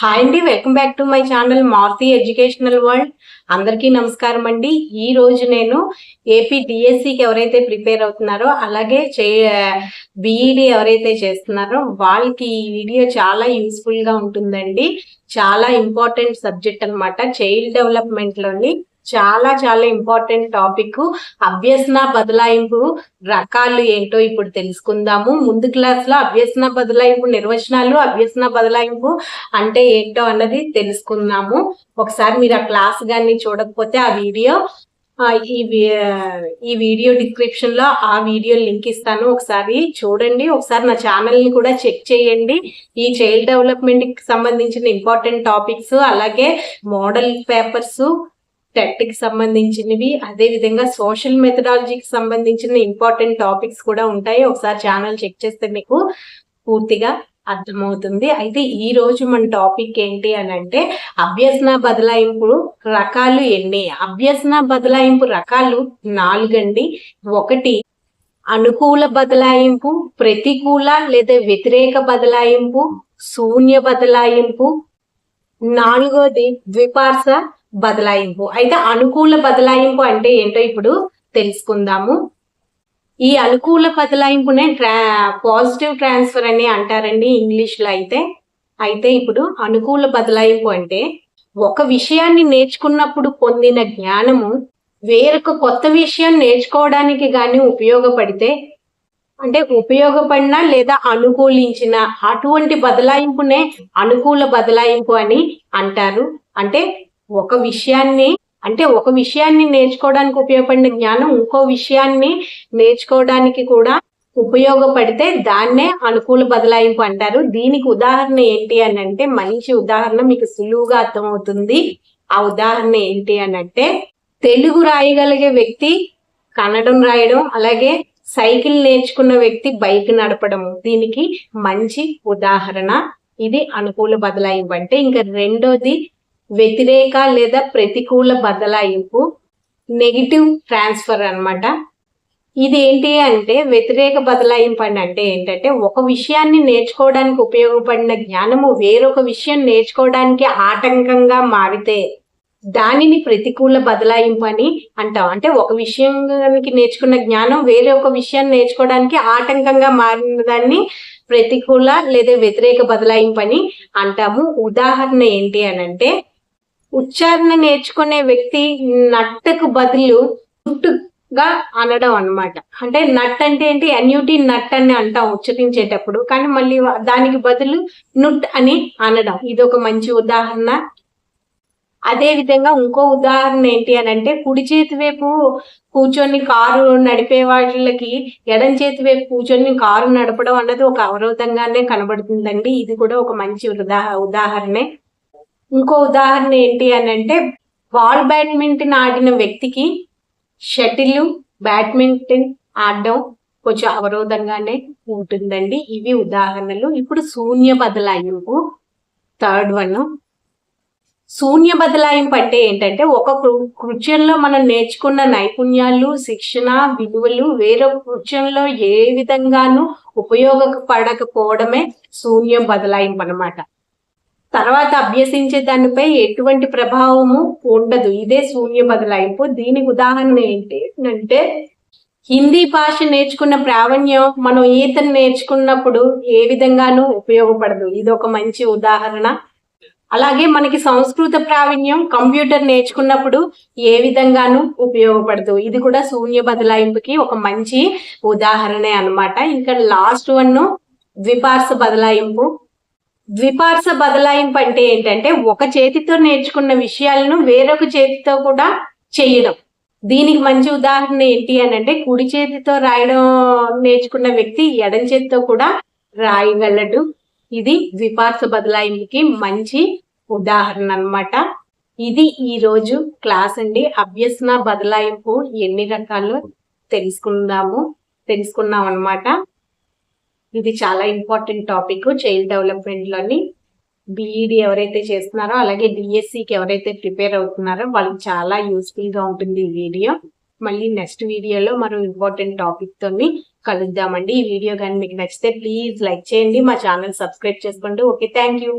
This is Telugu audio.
హాయ్ అండి welcome back to my channel Maruti educational world అందరికీ నమస్కారం అండి. ఈ రోజు నేను ఏపీ డిఎస్సికి ఎవరైతే ప్రిపేర్ అవుతున్నారో అలాగే చే బీఈడి ఎవరైతే చేస్తున్నారో వాళ్ళకి ఈ వీడియో చాలా యూస్ఫుల్గా ఉంటుందండి. చాలా ఇంపార్టెంట్ సబ్జెక్ట్ అన్నమాట. చైల్డ్ డెవలప్మెంట్లోని చాలా చాలా ఇంపార్టెంట్ టాపిక్. అభ్యసన బదలాయింపు రకాలు ఏంటో ఇప్పుడు తెలుసుకుందాము. ముందు క్లాస్లో అభ్యసన బదలాయింపు నిర్వచనాలు అభ్యసన బదలాయింపు అంటే ఏంటో అన్నది తెలుసుకుందాము. ఒకసారి మీరు ఆ క్లాస్ కానీ చూడకపోతే ఆ వీడియో ఈ ఈ వీడియో డిస్క్రిప్షన్లో ఆ వీడియో లింక్ ఇస్తాను. ఒకసారి చూడండి. ఒకసారి నా ఛానల్ని కూడా చెక్ చేయండి. ఈ చైల్డ్ డెవలప్మెంట్కి సంబంధించిన ఇంపార్టెంట్ టాపిక్స్ అలాగే మోడల్ పేపర్స్ టెట్కి సంబంధించినవి అదే విధంగా సోషల్ మెథడాలజీకి సంబంధించిన ఇంపార్టెంట్ టాపిక్స్ కూడా ఉంటాయి. ఒకసారి ఛానల్ చెక్ చేస్తే మీకు పూర్తిగా అర్థమవుతుంది. అయితే ఈ రోజు మన టాపిక్ ఏంటి అని అంటే అభ్యసన బదలాయింపు రకాలు ఎన్ని? అభ్యసన బదలాయింపు రకాలు నాలుగండి. ఒకటి అనుకూల బదలాయింపు ప్రతికూల లేదా వ్యతిరేక బదలాయింపు శూన్య బదలాయింపు. నాలుగోది ద్విపార్శ బదలాయింపు. అయితే అనుకూల బదలాయింపు అంటే ఏంటో ఇప్పుడు తెలుసుకుందాము. ఈ అనుకూల బదలాయింపునే ట్రా పాజిటివ్ ట్రాన్స్ఫర్ అని అంటారండి ఇంగ్లీష్లో అయితే. అయితే ఇప్పుడు అనుకూల బదలాయింపు అంటే ఒక విషయాన్ని నేర్చుకున్నప్పుడు పొందిన జ్ఞానము వేరొక కొత్త విషయం నేర్చుకోవడానికి కానీ ఉపయోగపడితే అంటే ఉపయోగపడిన లేదా అనుకూలించిన అటువంటి బదలాయింపునే అనుకూల బదలాయింపు అని అంటారు. అంటే ఒక విషయాన్ని అంటే ఒక విషయాన్ని నేర్చుకోవడానికి ఉపయోగపడిన జ్ఞానం ఇంకో విషయాన్ని నేర్చుకోవడానికి కూడా ఉపయోగపడితే దాన్నే అనుకూల బదలాయింపు అంటారు. దీనికి ఉదాహరణ ఏంటి అని అంటే మంచి ఉదాహరణ మీకు సులువుగా అర్థమవుతుంది. ఆ ఉదాహరణ ఏంటి అని అంటే తెలుగు రాయగలిగే వ్యక్తి కన్నడం రాయడం అలాగే సైకిల్ నేర్చుకున్న వ్యక్తి బైక్ నడపడం దీనికి మంచి ఉదాహరణ. ఇది అనుకూల బదలాయింపు అంటే ఇంకా రెండోది వ్యతిరేక లేదా ప్రతికూల బదలాయింపు నెగిటివ్ ట్రాన్స్ఫర్ అనమాట ఇది ఏంటి అంటే వ్యతిరేక బదలాయింపు అని అంటే ఏంటంటే ఒక విషయాన్ని నేర్చుకోవడానికి ఉపయోగపడిన జ్ఞానము వేరొక విషయం నేర్చుకోవడానికి ఆటంకంగా మారితే దానిని ప్రతికూల బదలాయింపు అని అంటాం. అంటే ఒక విషయానికి నేర్చుకున్న జ్ఞానం వేరే ఒక విషయాన్ని నేర్చుకోవడానికి ఆటంకంగా మారిన దాన్ని ప్రతికూల లేదా వ్యతిరేక బదలాయింపు అని అంటాము. ఉదాహరణ ఏంటి అని అంటే ఉచ్చారణ నేర్చుకునే వ్యక్తి నట్టుకు బదులు గా అనడం అన్నమాట. అంటే నట్ అంటే ఏంటి? అన్యూటీ నట్ అని అంటాం ఉచ్చరించేటప్పుడు. కానీ మళ్ళీ దానికి బదులు నుట్ అని అనడం. ఇది ఒక మంచి ఉదాహరణ. అదే విధంగా ఇంకో ఉదాహరణ ఏంటి అని అంటే కుడి చేతి వైపు కూర్చొని కారు నడిపే వాళ్ళకి ఎడం చేతి వైపు కూర్చొని కారు నడపడం అన్నది ఒక అవరోధంగానే కనబడుతుందండి. ఇది కూడా ఒక మంచి ఉదా ఉదాహరణే. ఇంకో ఉదాహరణ ఏంటి అని అంటే బాల్ బ్యాడ్మింటన్ ఆడిన వ్యక్తికి షటిల్ బ్యాడ్మింటన్ ఆడడం కొంచెం అవరోధంగానే ఉంటుందండి. ఇవి ఉదాహరణలు. ఇప్పుడు శూన్య బదలాయింపు థర్డ్ వన్ శూన్య బదలాయింపు అంటే ఏంటంటే ఒక కృత్యంలో మనం నేర్చుకున్న నైపుణ్యాలు శిక్షణ విలువలు వేరొక కృత్యంలో ఏ విధంగానూ ఉపయోగపడకపోవడమే శూన్య బదలాయింపు అనమాట తర్వాత అభ్యసించే దానిపై ఎటువంటి ప్రభావము ఉండదు. ఇదే శూన్య బదలాయింపు. దీనికి ఉదాహరణ ఏంటి అంటే హిందీ భాష నేర్చుకున్న ప్రావీణ్యం మనం ఈతను నేర్చుకున్నప్పుడు ఏ విధంగానూ ఉపయోగపడదు. ఇది ఒక మంచి ఉదాహరణ. అలాగే మనకి సంస్కృత ప్రావీణ్యం కంప్యూటర్ నేర్చుకున్నప్పుడు ఏ విధంగానూ ఉపయోగపడదు. ఇది కూడా శూన్య బదలాయింపుకి ఒక మంచి ఉదాహరణే అన్నమాట. ఇంకా లాస్ట్ వన్ ద్విపార్స బదలాయింపు. ద్విపార్శ బదలాయింపు అంటే ఏంటంటే ఒక చేతితో నేర్చుకున్న విషయాలను వేరొక చేతితో కూడా చేయడం. దీనికి మంచి ఉదాహరణ ఏంటి అని అంటే కుడి చేతితో రాయడం నేర్చుకున్న వ్యక్తి ఎడం చేతితో కూడా రాయగలడు. ఇది ద్విపార్శ బదలాయింపుకి మంచి ఉదాహరణ అన్నమాట. ఇది ఈ రోజు క్లాస్ అండి. అభ్యసన బదలాయింపు ఎన్ని రకాలు తెలుసుకుందాము తెలుసుకున్నాం అన్నమాట ఇది చాలా ఇంపార్టెంట్ టాపిక్ చైల్డ్ డెవలప్మెంట్లోని బీఈడీ బీఈడి ఎవరైతే చేస్తున్నారో అలాగే డిఎస్సికి ఎవరైతే ప్రిపేర్ అవుతున్నారో వాళ్ళకి చాలా యూస్ఫుల్గా ఉంటుంది ఈ వీడియో. మళ్ళీ నెక్స్ట్ వీడియోలో మనం ఇంపార్టెంట్ టాపిక్ తోని కలుద్దామండి. ఈ వీడియో కానీ మీకు నచ్చితే ప్లీజ్ లైక్ చేయండి మా ఛానల్ సబ్స్క్రైబ్ చేసుకోండి. Okay thank you.